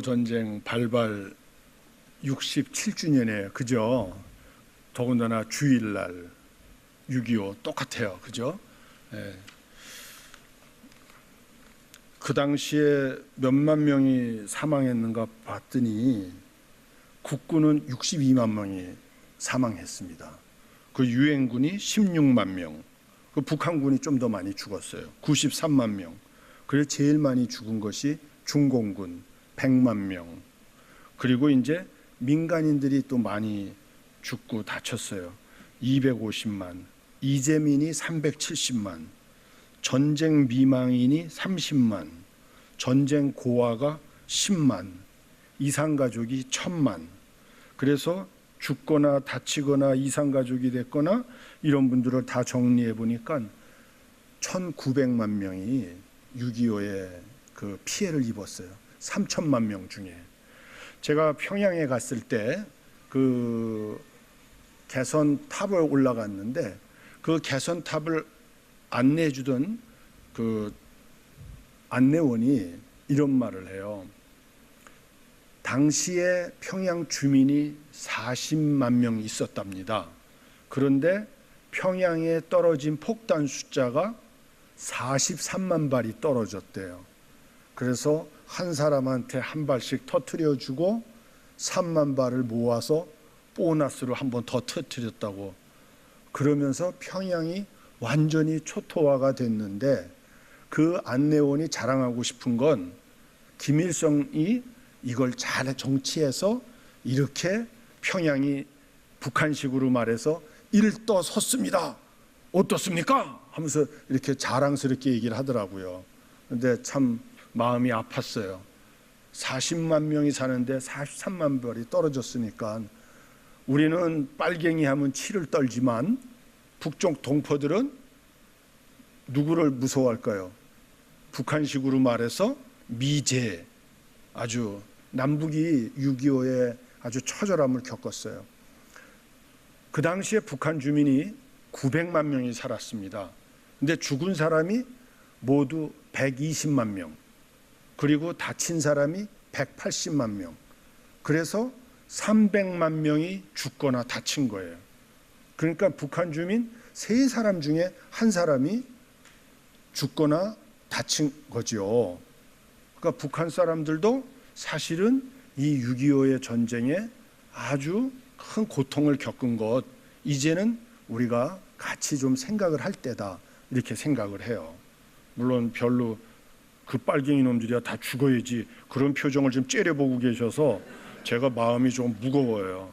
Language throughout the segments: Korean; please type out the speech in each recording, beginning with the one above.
6.25 전쟁 발발 67주년에 그죠? 더군다나 주일날 6.25 똑같아요. 그죠? 예. 그 당시에 몇만 명이 사망했는가 봤더니 국군은 62만 명이 사망했습니다. 그 유엔군이 16만 명, 그 북한군이 좀 더 많이 죽었어요. 93만 명. 그래서 제일 많이 죽은 것이 중공군 100만 명. 그리고 이제 민간인들이 또 많이 죽고 다쳤어요. 250만. 이재민이 370만. 전쟁 미망인이 30만. 전쟁 고아가 10만. 이상 가족이 1000만. 그래서 죽거나 다치거나 이상 가족이 됐거나 이런 분들을 다 정리해 보니까 1900만 명이 6.25에 그 피해를 입었어요. 3천만 명 중에. 제가 평양에 갔을 때 그 개선 탑을 올라갔는데 그 개선 탑을 안내해 주던 그 안내원이 이런 말을 해요. 당시에 평양 주민이 40만 명 있었답니다. 그런데 평양에 떨어진 폭탄 숫자가 43만 발이 떨어졌대요. 그래서 한 사람한테 한 발씩 터트려 주고 3만 발을 모아서 보너스로 한 번 더 터트렸다고. 그러면서 평양이 완전히 초토화가 됐는데 그 안내원이 자랑하고 싶은 건 김일성이 이걸 잘 정치해서 이렇게 평양이 북한식으로 말해서 일떠 섰습니다. 어떻습니까? 하면서 이렇게 자랑스럽게 얘기를 하더라고요. 근데 참 마음이 아팠어요. 40만 명이 사는데 43만 벌이 떨어졌으니까 우리는 빨갱이 하면 치를 떨지만 북쪽 동포들은 누구를 무서워할까요? 북한식으로 말해서 미제 아주 남북이 6.25에 아주 처절함을 겪었어요. 그 당시에 북한 주민이 900만 명이 살았습니다. 근데 죽은 사람이 모두 120만 명. 그리고 다친 사람이 180만 명. 그래서 300만 명이 죽거나 다친 거예요. 그러니까 북한 주민 세 사람 중에 한 사람이 죽거나 다친 거죠. 그러니까 북한 사람들도 사실은 이 6.25의 전쟁에 아주 큰 고통을 겪은 것, 이제는 우리가 같이 좀 생각을 할 때다. 이렇게 생각을 해요. 물론 별로 그 빨갱이 놈들이야 다 죽어야지 그런 표정을 좀 째려보고 계셔서 제가 마음이 좀 무거워요.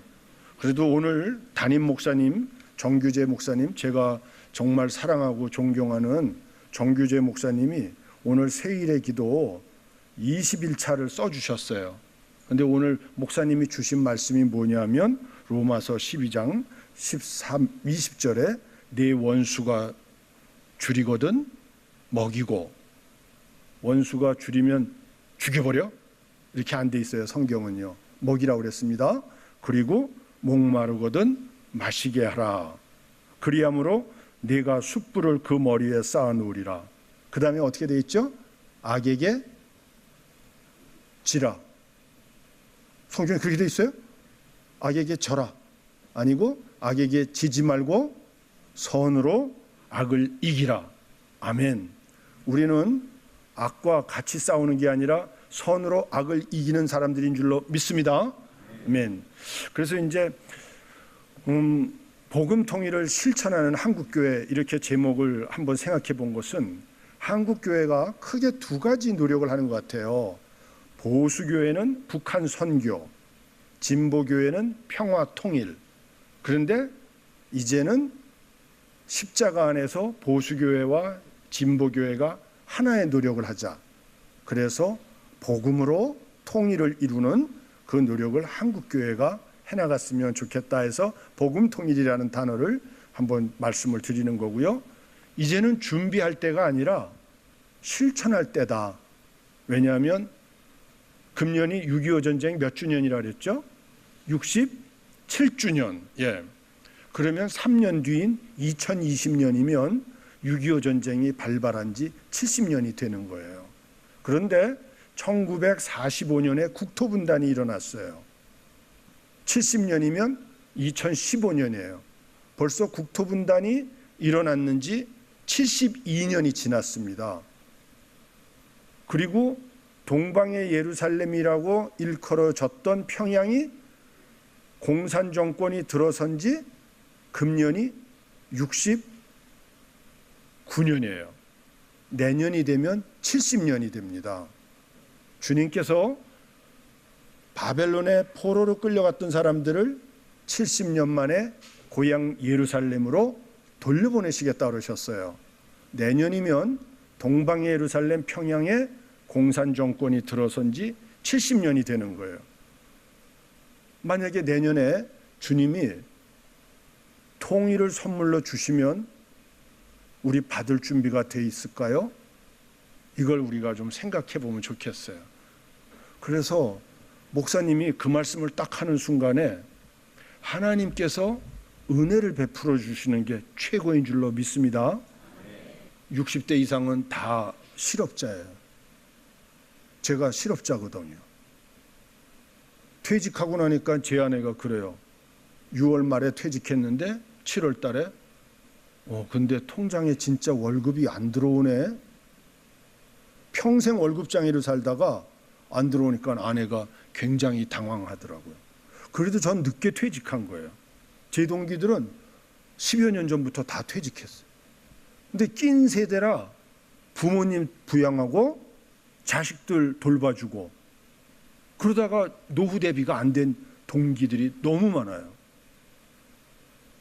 그래도 오늘 담임 목사님, 정규재 목사님, 제가 정말 사랑하고 존경하는 정규재 목사님이 오늘 세일의 기도 21차를 써주셨어요. 근데 오늘 목사님이 주신 말씀이 뭐냐면 로마서 12장 13, 20절에 내 원수가 줄이거든 먹이고 원수가 줄이면 죽여버려? 이렇게 안 돼 있어요 성경은요. 먹이라고 그랬습니다. 그리고 목마르거든 마시게 하라. 그리함으로 내가 숯불을 그 머리에 쌓아 놓으리라. 그 다음에 어떻게 돼 있죠? 악에게 지라. 성경에 그렇게 돼 있어요? 악에게 져라 아니고 악에게 지지 말고 선으로 악을 이기라. 아멘. 우리는 악과 같이 싸우는 게 아니라 선으로 악을 이기는 사람들인 줄로 믿습니다. 아멘. 그래서 이제 음, 복음 통일을 실천하는 한국 교회 이렇게 제목을 한번 생각해 본 것은 한국 교회가 크게 두 가지 노력을 하는 것 같아요. 보수 교회는 북한 선교, 진보 교회는 평화 통일. 그런데 이제는 십자가 안에서 보수 교회와 진보 교회가 하나의 노력을 하자. 그래서 복음으로 통일을 이루는 그 노력을 한국 교회가 해나갔으면 좋겠다 해서 복음 통일이라는 단어를 한번 말씀을 드리는 거고요. 이제는 준비할 때가 아니라 실천할 때다. 왜냐하면 금년이 6.25 전쟁 몇 주년이라 그랬죠? 67주년. 예. 그러면 3년 뒤인 2020년이면 6.25 전쟁이 발발한 지 70년이 되는 거예요. 그런데 1945년에 국토 분단이 일어났어요. 70년이면 2015년이에요. 벌써 국토 분단이 일어났는지 72년이 지났습니다. 그리고 동방의 예루살렘이라고 일컬어졌던 평양이 공산 정권이 들어선 지 금년이 69년이에요. 내년이 되면 70년이 됩니다. 주님께서 바벨론의 포로로 끌려갔던 사람들을 70년 만에 고향 예루살렘으로 돌려보내시겠다 그러셨어요. 내년이면 동방의 예루살렘 평양에 공산 정권이 들어선 지 70년이 되는 거예요. 만약에 내년에 주님이 통일을 선물로 주시면 우리 받을 준비가 돼 있을까요? 이걸 우리가 좀 생각해 보면 좋겠어요. 그래서 목사님이 그 말씀을 딱 하는 순간에 하나님께서 은혜를 베풀어 주시는 게 최고인 줄로 믿습니다. 60대 이상은 다 실업자예요. 제가 실업자거든요. 퇴직하고 나니까 제 아내가 그래요. 6월 말에 퇴직했는데 7월 달에 어 근데 통장에 진짜 월급이 안 들어오네. 평생 월급장애로 살다가 안 들어오니까 아내가 굉장히 당황하더라고요. 그래도 전 늦게 퇴직한 거예요. 제 동기들은 10여 년 전부터 다 퇴직했어요. 근데 낀 세대라 부모님 부양하고 자식들 돌봐주고 그러다가 노후 대비가 안 된 동기들이 너무 많아요.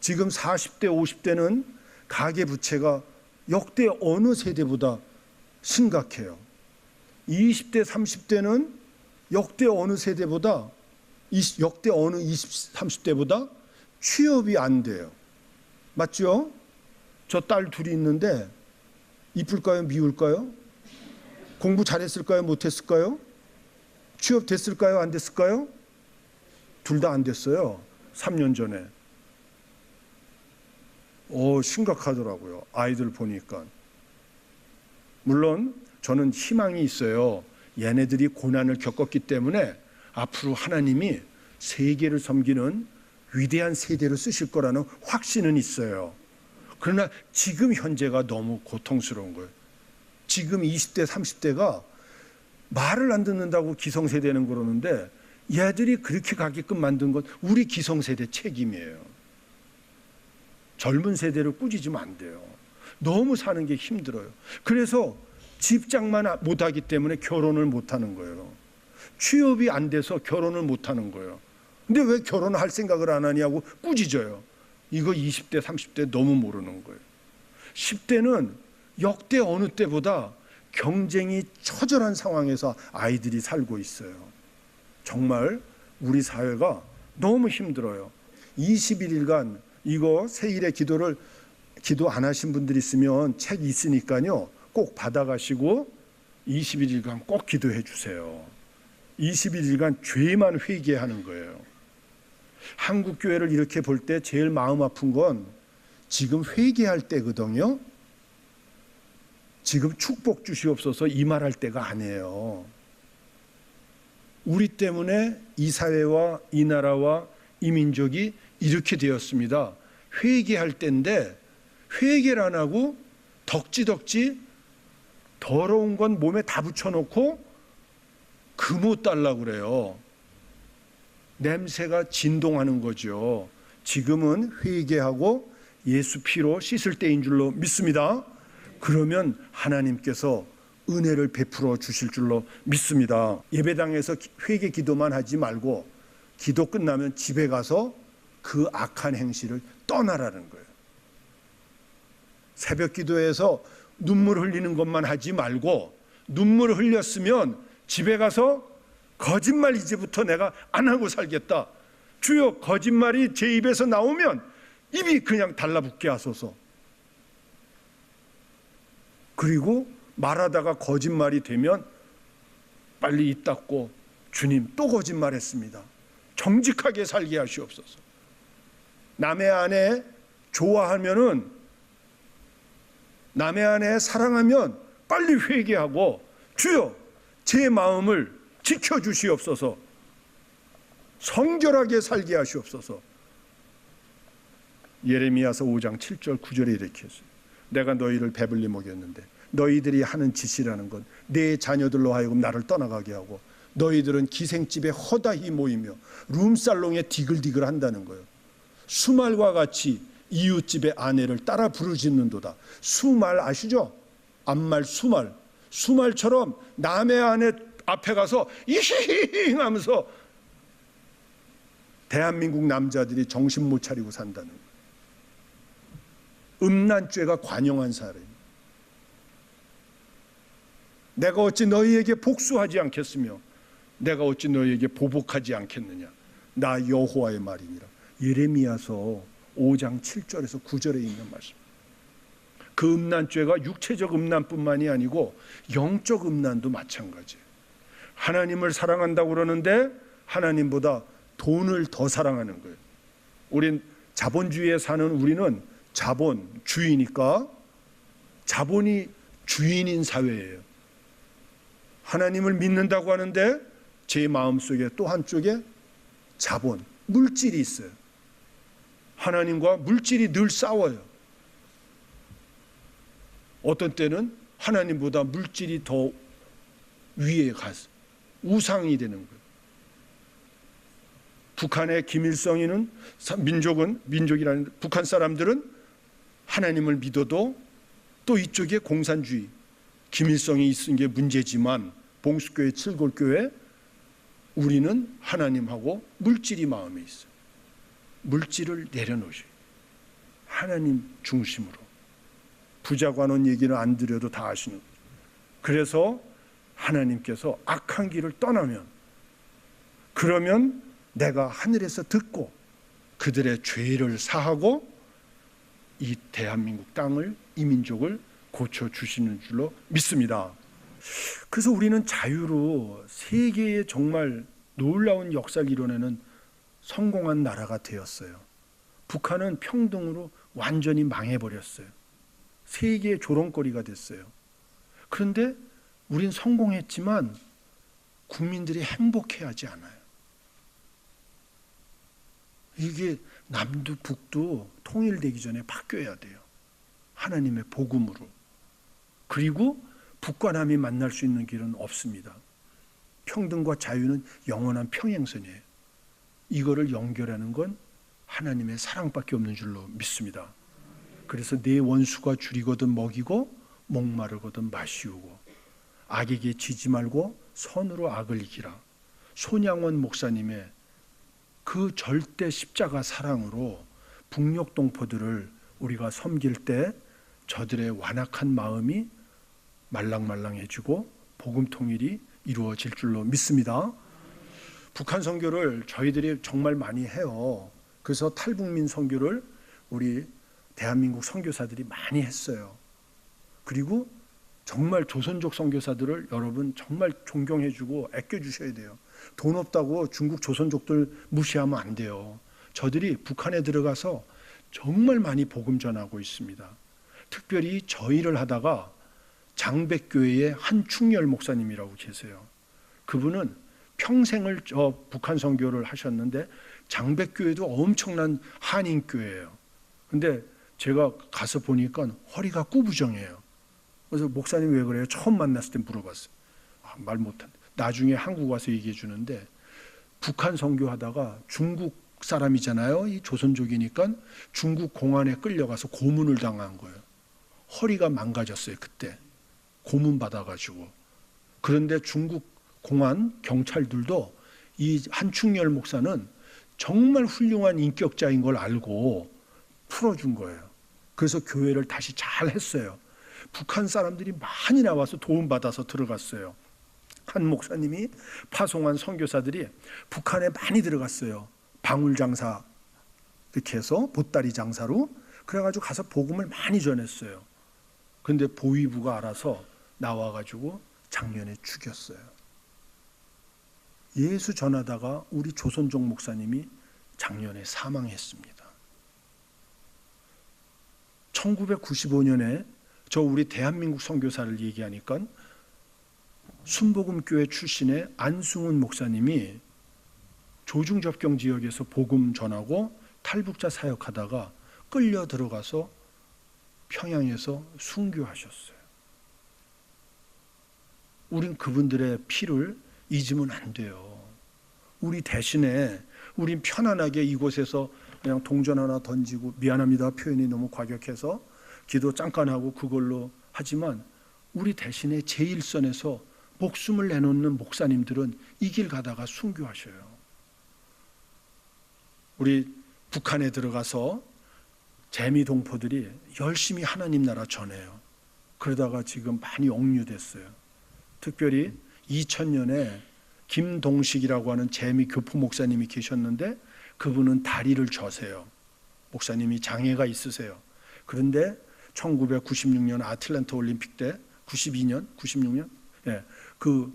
지금 40대, 50대는 가계 부채가 역대 어느 세대보다 심각해요. 20대, 30대는 역대 어느 세대보다 역대 어느 20, 30대보다 취업이 안 돼요. 맞죠? 저 딸 둘이 있는데 이쁠까요? 미울까요? 공부 잘했을까요? 못했을까요? 취업 됐을까요? 안 됐을까요? 둘 다 안 됐어요. 3년 전에. 오, 심각하더라고요. 아이들 보니까. 물론 저는 희망이 있어요. 얘네들이 고난을 겪었기 때문에 앞으로 하나님이 세계를 섬기는 위대한 세대로 쓰실 거라는 확신은 있어요. 그러나 지금 현재가 너무 고통스러운 거예요. 지금 20대, 30대가 말을 안 듣는다고 기성세대는 그러는데 얘들이 그렇게 가게끔 만든 건 우리 기성세대 책임이에요. 젊은 세대를 꾸짖으면 안 돼요. 너무 사는 게 힘들어요. 그래서 집장만 못하기 때문에 결혼을 못하는 거예요. 취업이 안 돼서 결혼을 못하는 거예요. 근데 왜 결혼을 할 생각을 안 하냐고 꾸짖어요. 이거 20대, 30대 너무 모르는 거예요. 10대는 역대 어느 때보다 경쟁이 처절한 상황에서 아이들이 살고 있어요. 정말 우리 사회가 너무 힘들어요. 21일간 이거 세일의 기도를 기도 안 하신 분들 있으면 책 있으니까요. 꼭 받아가시고 21일간 꼭 기도해 주세요. 21일간 죄만 회개하는 거예요. 한국 교회를 이렇게 볼 때 제일 마음 아픈 건 지금 회개할 때거든요. 지금 축복 주시옵소서 이 말할 때가 아니에요. 우리 때문에 이 사회와 이 나라와 이 민족이 이렇게 되었습니다. 회개할 때인데 회개를 안 하고 덕지덕지 더러운 건 몸에 다 붙여놓고 금옷 달라고 그래요. 냄새가 진동하는 거죠. 지금은 회개하고 예수 피로 씻을 때인 줄로 믿습니다. 그러면 하나님께서 은혜를 베풀어 주실 줄로 믿습니다. 예배당에서 회개 기도만 하지 말고 기도 끝나면 집에 가서 그 악한 행실을 떠나라는 거예요. 새벽 기도에서 눈물 흘리는 것만 하지 말고 눈물 흘렸으면 집에 가서 거짓말 이제부터 내가 안 하고 살겠다. 주여 거짓말이 제 입에서 나오면 입이 그냥 달라붙게 하소서. 그리고 말하다가 거짓말이 되면 빨리 입 닫고 주님 또 거짓말했습니다. 정직하게 살게 하시옵소서. 남의 아내 좋아하면은 남의 아내 사랑하면 빨리 회개하고 주여 제 마음을 지켜 주시옵소서. 성결하게 살게 하시옵소서. 예레미야서 5장 7절 9절에 이렇게 했어요. 내가 너희를 배불리 먹였는데 너희들이 하는 짓이라는 건 내 자녀들로 하여금 나를 떠나가게 하고 너희들은 기생집에 허다히 모이며 룸살롱에 디글디글 한다는 거예요. 수말과 같이 이웃집의 아내를 따라 부르짖는도다. 수말 아시죠? 암말 수말. 수말처럼 남의 아내 앞에 가서 이히히히 하면서 대한민국 남자들이 정신 못 차리고 산다는. 음란죄가 관영한 사람입니다. 내가 어찌 너희에게 복수하지 않겠으며 내가 어찌 너희에게 보복하지 않겠느냐 나 여호와의 말이니라 예레미야서 5장 7절에서 9절에 있는 말씀. 그 음란죄가 육체적 음란뿐만이 아니고 영적 음란도 마찬가지예요 하나님을 사랑한다고 그러는데 하나님보다 돈을 더 사랑하는 거예요. 우린 자본주의에 사는 우리는 자본 주의니까 자본이 주인인 사회예요. 하나님을 믿는다고 하는데 제 마음속에 또 한쪽에 자본, 물질이 있어요. 하나님과 물질이 늘 싸워요. 어떤 때는 하나님보다 물질이 더 위에 가서 우상이 되는 거예요. 북한의 김일성이는 민족은 민족이라는 북한 사람들은 하나님을 믿어도 또 이쪽에 공산주의 김일성이 있은 게 문제지만 봉수교회 칠골교회 우리는 하나님하고 물질이 마음에 있어요. 물질을 내려놓으셔요. 하나님 중심으로. 부자관원 얘기는 안 드려도 다 아시는. 그래서 하나님께서 악한 길을 떠나면 그러면 내가 하늘에서 듣고 그들의 죄를 사하고 이 대한민국 땅을 이 민족을 고쳐 주시는 줄로 믿습니다. 그래서 우리는 자유로 세계의 정말 놀라운 역사를 이뤄내는 성공한 나라가 되었어요. 북한은 평등으로 완전히 망해버렸어요. 세계의 조롱거리가 됐어요. 그런데 우린 성공했지만 국민들이 행복해하지 않아요. 이게 남도 북도 통일되기 전에 바뀌어야 돼요. 하나님의 복음으로. 그리고 북과 남이 만날 수 있는 길은 없습니다. 평등과 자유는 영원한 평행선이에요. 이거를 연결하는 건 하나님의 사랑밖에 없는 줄로 믿습니다. 그래서 내 원수가 줄이거든 먹이고 목마르거든 마시우고 악에게 지지 말고 선으로 악을 이기라. 손양원 목사님의 그 절대 십자가 사랑으로 북녘 동포들을 우리가 섬길 때 저들의 완악한 마음이 말랑말랑해지고 복음 통일이 이루어질 줄로 믿습니다. 북한 선교를 저희들이 정말 많이 해요. 그래서 탈북민 선교를 우리 대한민국 선교사들이 많이 했어요. 그리고 정말 조선족 선교사들을 여러분 정말 존경해주고 아껴주셔야 돼요. 돈 없다고 중국 조선족들 무시하면 안 돼요. 저들이 북한에 들어가서 정말 많이 복음 전하고 있습니다. 특별히 저 일을 하다가 장백교회의 한충열 목사님이라고 계세요. 그분은 평생을 저 북한 선교를 하셨는데 장백교회도 엄청난 한인 교회예요. 근데 제가 가서 보니까 허리가 꾸부정해요. 그래서 목사님 왜 그래요? 처음 만났을 때 물어봤어요. 아, 말 못한. 나중에 한국 와서 얘기해 주는데 북한 선교하다가 중국 사람이잖아요. 이 조선족이니까 중국 공안에 끌려가서 고문을 당한 거예요. 허리가 망가졌어요 그때. 고문 받아가지고 그런데 중국 공안 경찰들도 이 한충열 목사는 정말 훌륭한 인격자인 걸 알고 풀어준 거예요. 그래서 교회를 다시 잘 했어요. 북한 사람들이 많이 나와서 도움 받아서 들어갔어요. 한 목사님이 파송한 선교사들이 북한에 많이 들어갔어요. 방울 장사 이렇게 해서 보따리 장사로 그래가지고 가서 복음을 많이 전했어요. 근데 보위부가 알아서 나와가지고 작년에 죽였어요. 예수 전하다가 우리 조선족 목사님이 작년에 사망했습니다. 1995년에 저 우리 대한민국 선교사를 얘기하니까 순복음교회 출신의 안승훈 목사님이 조중접경 지역에서 복음 전하고 탈북자 사역하다가 끌려 들어가서 평양에서 순교하셨어요. 우린 그분들의 피를 잊으면 안 돼요. 우리 대신에 우린 편안하게 이곳에서 그냥 동전 하나 던지고 미안합니다 표현이 너무 과격해서 기도 잠깐 하고 그걸로 하지만 우리 대신에 제1선에서 목숨을 내놓는 목사님들은 이 길 가다가 순교하셔요. 우리 북한에 들어가서 재미 동포들이 열심히 하나님 나라 전해요. 그러다가 지금 많이 억류됐어요. 특별히 2000년에 김동식이라고 하는 재미 교포 목사님이 계셨는데 그분은 다리를 져세요. 목사님이 장애가 있으세요. 그런데 1996년 아틀란타 올림픽 때 92년, 96년, 예, 그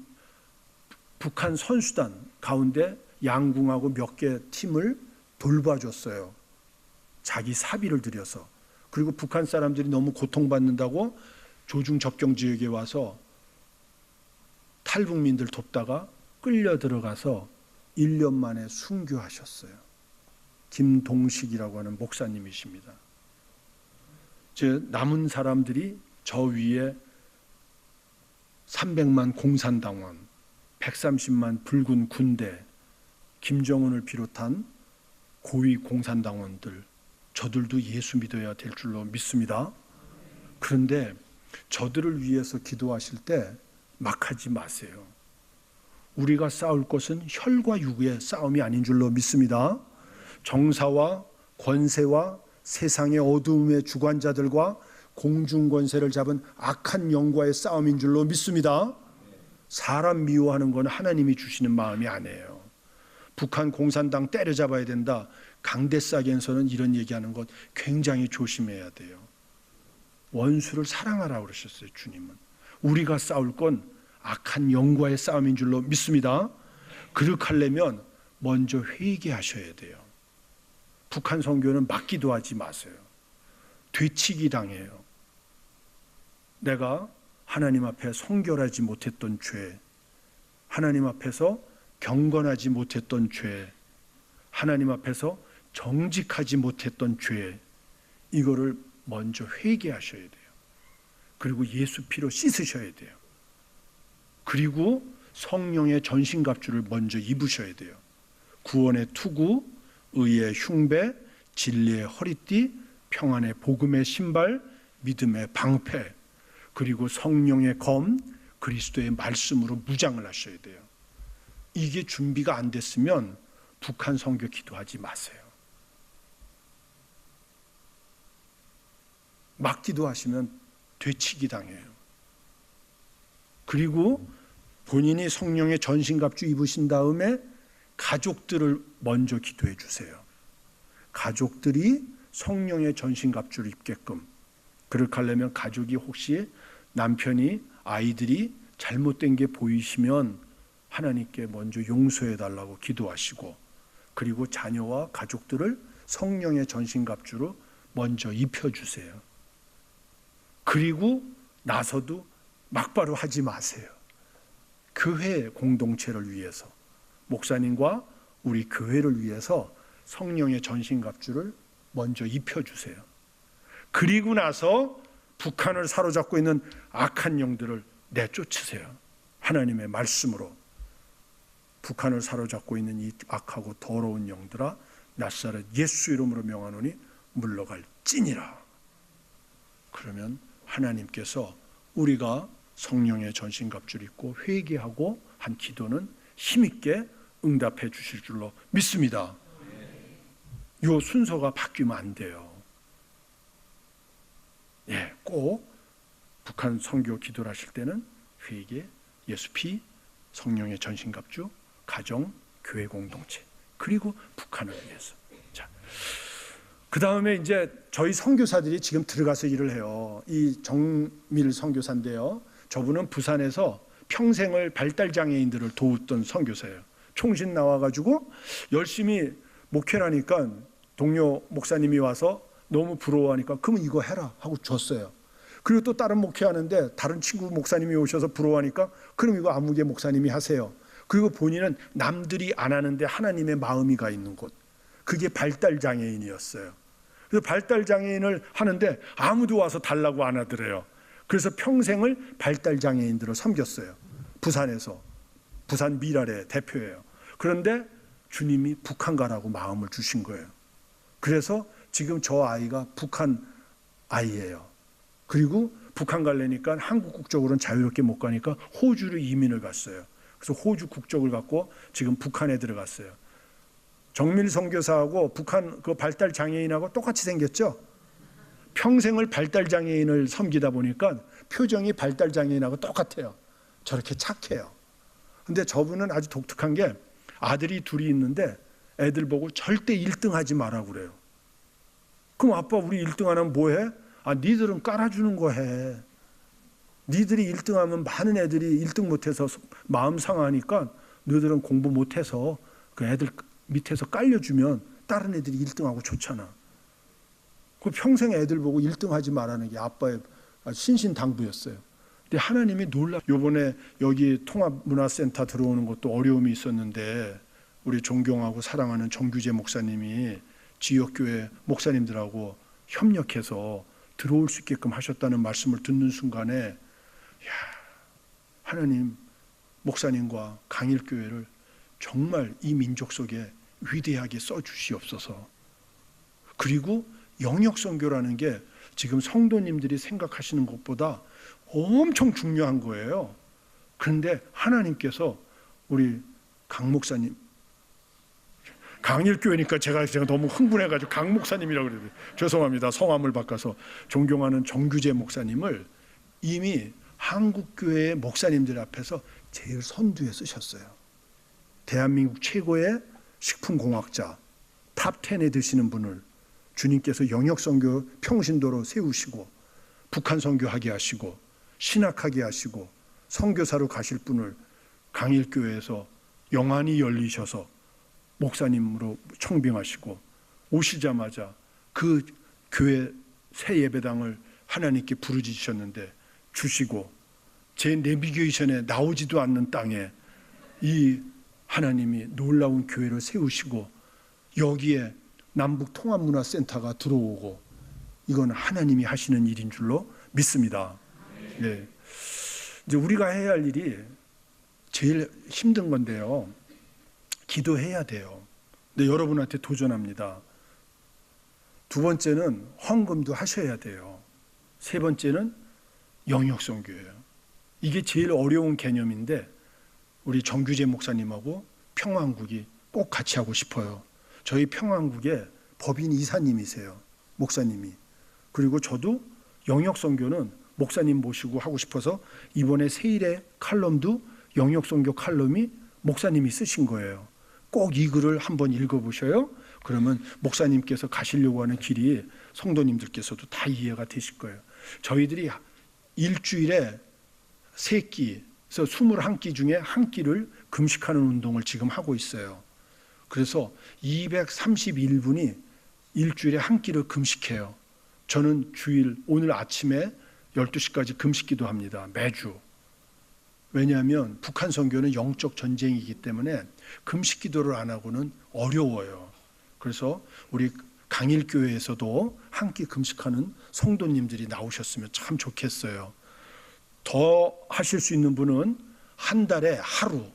북한 선수단 가운데 양궁하고 몇 개 팀을 돌봐줬어요. 자기 사비를 들여서. 그리고 북한 사람들이 너무 고통받는다고 조중 접경 지역에 와서 탈북민들 돕다가 끌려 들어가서 1년 만에 순교하셨어요. 김동식이라고 하는 목사님이십니다. 즉 남은 사람들이 저 위에 300만 공산당원, 130만 붉은 군대, 김정은을 비롯한 고위 공산당원들, 저들도 예수 믿어야 될 줄로 믿습니다. 그런데 저들을 위해서 기도하실 때 막 하지 마세요. 우리가 싸울 것은 혈과 육의 싸움이 아닌 줄로 믿습니다. 정사와 권세와 세상의 어두움의 주관자들과 공중 권세를 잡은 악한 영과의 싸움인 줄로 믿습니다. 사람 미워하는 건 하나님이 주시는 마음이 아니에요. 북한 공산당 때려잡아야 된다. 강대싸겐서는 이런 얘기하는 것 굉장히 조심해야 돼요. 원수를 사랑하라 그러셨어요, 주님은. 우리가 싸울 건 악한 영과의 싸움인 줄로 믿습니다. 그렇게 하려면 먼저 회개하셔야 돼요. 북한 선교는 막기도 하지 마세요. 되치기 당해요. 내가 하나님 앞에 성결하지 못했던 죄, 하나님 앞에서 경건하지 못했던 죄, 하나님 앞에서 정직하지 못했던 죄, 이거를 먼저 회개하셔야 돼요. 그리고 예수 피로 씻으셔야 돼요. 그리고 성령의 전신갑주를 먼저 입으셔야 돼요. 구원의 투구, 의의 흉배, 진리의 허리띠, 평안의 복음의 신발, 믿음의 방패, 그리고 성령의 검, 그리스도의 말씀으로 무장을 하셔야 돼요. 이게 준비가 안 됐으면 북한 선교 기도하지 마세요. 막 기도하시면 되치기 당해요. 그리고 본인이 성령의 전신갑주 입으신 다음에 가족들을 먼저 기도해 주세요. 가족들이 성령의 전신갑주를 입게끔 그렇게 하려면 가족이 혹시 남편이 아이들이 잘못된 게 보이시면 하나님께 먼저 용서해 달라고 기도하시고 그리고 자녀와 가족들을 성령의 전신갑주로 먼저 입혀 주세요. 그리고 나서도 막바로 하지 마세요. 교회 공동체를 위해서 목사님과 우리 교회를 위해서 성령의 전신갑주를 먼저 입혀 주세요. 그리고 나서 북한을 사로잡고 있는 악한 영들을 내쫓으세요. 하나님의 말씀으로 북한을 사로잡고 있는 이 악하고 더러운 영들아 낯사를 예수 이름으로 명하노니 물러갈 찐이라. 그러면 하나님께서 우리가 성령의 전신갑주를 입고 회개하고 한 기도는 힘있게 응답해 주실 줄로 믿습니다. 요 순서가 바뀌면 안 돼요. 예, 꼭 북한 선교 기도를 하실 때는 회개, 예수 피, 성령의 전신갑주, 가정, 교회 공동체, 그리고 북한을 위해서. 자, 그 다음에 이제 저희 선교사들이 지금 들어가서 일을 해요. 이 정밀 선교사인데요. 저분은 부산에서 평생을 발달 장애인들을 도웠던 선교사예요. 총신 나와가지고 열심히 목회라니까 동료 목사님이 와서 너무 부러워하니까 그러면 이거 해라 하고 줬어요. 그리고 또 다른 목회하는데 다른 친구 목사님이 오셔서 부러워하니까 그럼 이거 아무개 목사님이 하세요. 그리고 본인은 남들이 안 하는데 하나님의 마음이 가 있는 곳. 그게 발달 장애인이었어요. 그래서 발달 장애인을 하는데 아무도 와서 달라고 안 하더래요. 그래서 평생을 발달 장애인들을 섬겼어요. 부산에서 부산 미랄의 대표예요. 그런데 주님이 북한 가라고 마음을 주신 거예요. 그래서 지금 저 아이가 북한 아이예요. 그리고 북한 갈래니까 한국 국적으로는 자유롭게 못 가니까 호주로 이민을 갔어요. 그래서 호주 국적을 갖고 지금 북한에 들어갔어요. 정밀 선교사하고 북한 그 발달 장애인하고 똑같이 생겼죠. 평생을 발달 장애인을 섬기다 보니까 표정이 발달 장애인하고 똑같아요. 저렇게 착해요. 근데 저분은 아주 독특한 게 아들이 둘이 있는데 애들 보고 절대 1등 하지 마라 그래요. 그럼 아빠 우리 1등 안 하면 뭐 해? 아, 니들은 깔아주는 거 해. 니들이 1등 하면 많은 애들이 1등 못해서 마음 상하니까 너희들은 공부 못해서 그 애들 밑에서 깔려주면 다른 애들이 1등하고 좋잖아. 그 평생 애들 보고 1등 하지 말라는 게 아빠의 신신당부였어요. 근데 하나님이 놀라. 요번에 여기 통합문화센터 들어오는 것도 어려움이 있었는데 우리 존경하고 사랑하는 정규재 목사님이 지역교회 목사님들하고 협력해서 들어올 수 있게끔 하셨다는 말씀을 듣는 순간에 야 하나님 목사님과 강일교회를 정말 이 민족 속에 위대하게 써 주시옵소서. 그리고 영역 선교라는 게 지금 성도님들이 생각하시는 것보다 엄청 중요한 거예요. 그런데 하나님께서 우리 강 목사님 강일교회니까 제가 제가 너무 흥분해가지고 강 목사님이라고 그래요. 죄송합니다. 성함을 바꿔서 존경하는 정규재 목사님을 이미 한국 교회의 목사님들 앞에서 제일 선두에 쓰셨어요. 대한민국 최고의 식품공학자 탑 10에 드시는 분을 주님께서 영역 선교 평신도로 세우시고 북한 선교하게 하시고 신학하게 하시고 선교사로 가실 분을 강일교회에서 영안이 열리셔서 목사님으로 청빙하시고 오시자마자 그 교회 새 예배당을 하나님께 부르짖으셨는데 주시고 제 내비게이션에 나오지도 않는 땅에 이 하나님이 놀라운 교회를 세우시고 여기에 남북 통합문화센터가 들어오고 이건 하나님이 하시는 일인 줄로 믿습니다. 예. 이제 우리가 해야 할 일이 제일 힘든 건데요. 기도해야 돼요. 근데 여러분한테 도전합니다. 두 번째는 헌금도 하셔야 돼요. 세 번째는 영역 선교예요. 이게 제일 어려운 개념인데 우리 정규재 목사님하고 평안국이 꼭 같이 하고 싶어요. 저희 평안국에 법인 이사님이세요. 목사님이. 그리고 저도 영역 선교는 목사님 모시고 하고 싶어서 이번에 세일의 칼럼도 영역 선교 칼럼이 목사님이 쓰신 거예요. 꼭 이 글을 한번 읽어보셔요. 그러면 목사님께서 가시려고 하는 길이 성도님들께서도 다 이해가 되실 거예요. 저희들이 일주일에 세 끼, 그래서 21끼 중에 한 끼를 금식하는 운동을 지금 하고 있어요. 그래서 231분이 일주일에 한 끼를 금식해요. 저는 주일 오늘 아침에 12시까지 금식기도 합니다. 매주. 왜냐하면 북한 선교는 영적 전쟁이기 때문에 금식 기도를 안 하고는 어려워요. 그래서 우리 강일교회에서도 한 끼 금식하는 성도님들이 나오셨으면 참 좋겠어요. 더 하실 수 있는 분은 한 달에 하루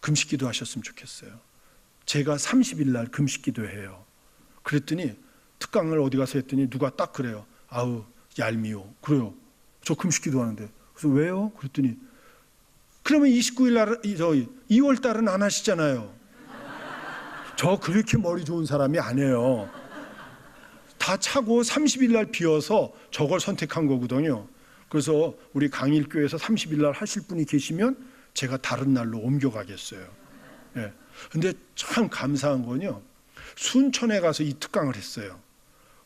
금식 기도 하셨으면 좋겠어요. 제가 30일 날 금식 기도해요. 그랬더니 특강을 어디 가서 했더니 누가 딱 그래요. 아우 얄미워. 그래요. 저 금식 기도하는데. 그래서 왜요? 그랬더니 그러면 29일 날, 저 2월 달은 안 하시잖아요. 저 그렇게 머리 좋은 사람이 아니에요. 다 차고 30일 날 비어서 저걸 선택한 거거든요. 그래서 우리 강일교에서 30일 날 하실 분이 계시면 제가 다른 날로 옮겨가겠어요. 예. 근데 참 감사한 건요. 순천에 가서 이 특강을 했어요.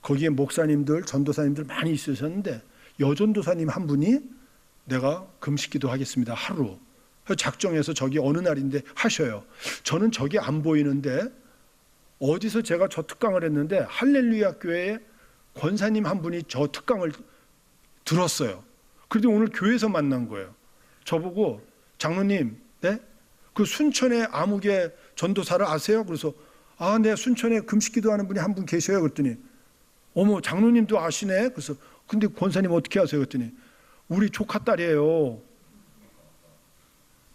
거기에 목사님들, 전도사님들 많이 있으셨는데 여전도사님 한 분이 내가 금식기도 하겠습니다. 하루. 작정해서 저기 어느 날인데 하셔요. 저는 저기 안 보이는데 어디서 제가 저 특강을 했는데 할렐루야 교회에 권사님 한 분이 저 특강을 들었어요. 그런데 오늘 교회에서 만난 거예요. 저보고 장로님, 네? 그 순천의 암흑의 전도사를 아세요? 그래서 아, 네, 순천에 금식기도 하는 분이 한 분 계셔요. 그랬더니 어머, 장로님도 아시네. 그래서 근데 권사님 어떻게 아세요? 그랬더니 우리 조카 딸이에요.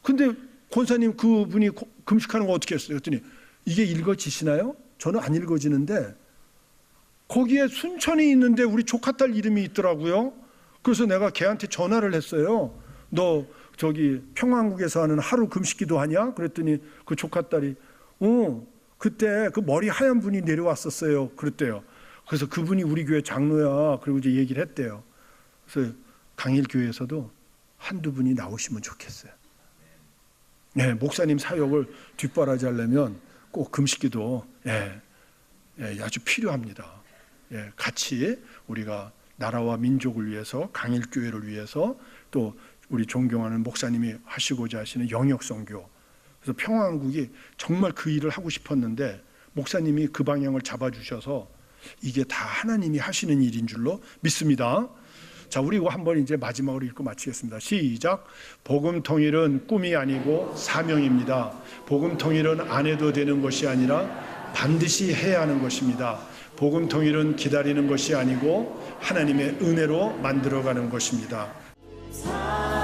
근데 권사님 그분이 고- 금식하는 거 어떻게 했어요? 그랬더니 이게 읽어지시나요? 저는 안 읽어지는데 거기에 순천이 있는데 우리 조카 딸 이름이 있더라고요. 그래서 내가 걔한테 전화를 했어요. 너 저기 평안국에서 하는 하루 금식기도 하냐? 그랬더니 그 조카 딸이 어 그때 그 머리 하얀 분이 내려왔었어요. 그랬대요. 그래서 그분이 우리 교회 장로야. 그리고 이제 얘기를 했대요. 그래서 강일 교회에서도 한두 분이 나오시면 좋겠어요. 네, 목사님 사역을 뒷바라지하려면 꼭 금식기도 예, 예, 아주 필요합니다. 예, 같이 우리가 나라와 민족을 위해서 강일 교회를 위해서 또 우리 존경하는 목사님이 하시고자 하시는 영역 선교. 그래서 평화한국이 정말 그 일을 하고 싶었는데 목사님이 그 방향을 잡아 주셔서 이게 다 하나님이 하시는 일인 줄로 믿습니다. 자, 우리 이거 한번 이제 마지막으로 읽고 마치겠습니다. 시작. 복음 통일은 꿈이 아니고 사명입니다. 복음 통일은 안 해도 되는 것이 아니라 반드시 해야 하는 것입니다. 복음 통일은 기다리는 것이 아니고 하나님의 은혜로 만들어가는 것입니다. 사